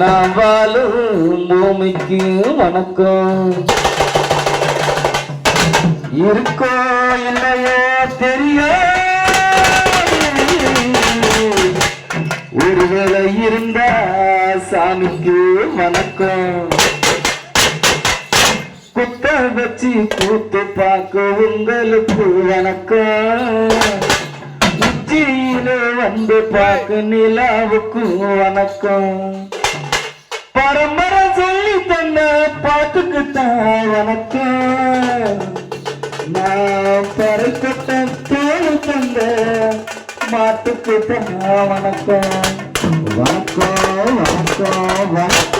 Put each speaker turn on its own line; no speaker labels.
நான் வாழும் பூமிக்கு வணக்கம். இருக்கோ இல்லையோ தெரியும் ஒருவேளை இருந்தா சாமிக்கு வணக்கம். குத்த வச்சு கூத்து பார்க்க உங்களுக்கு வணக்கம். உச்சியில வந்து பார்க்க நிலாவுக்கும் வணக்கம். பரம்பரை சொல்லி தந்த பாட்டுக்கு தான் வணக்கம். நான் பறைக்கட்ட தோடு தந்த மாட்டுக்கு வணக்கம். வணக்கம் வணக்கம் வணக்கம்.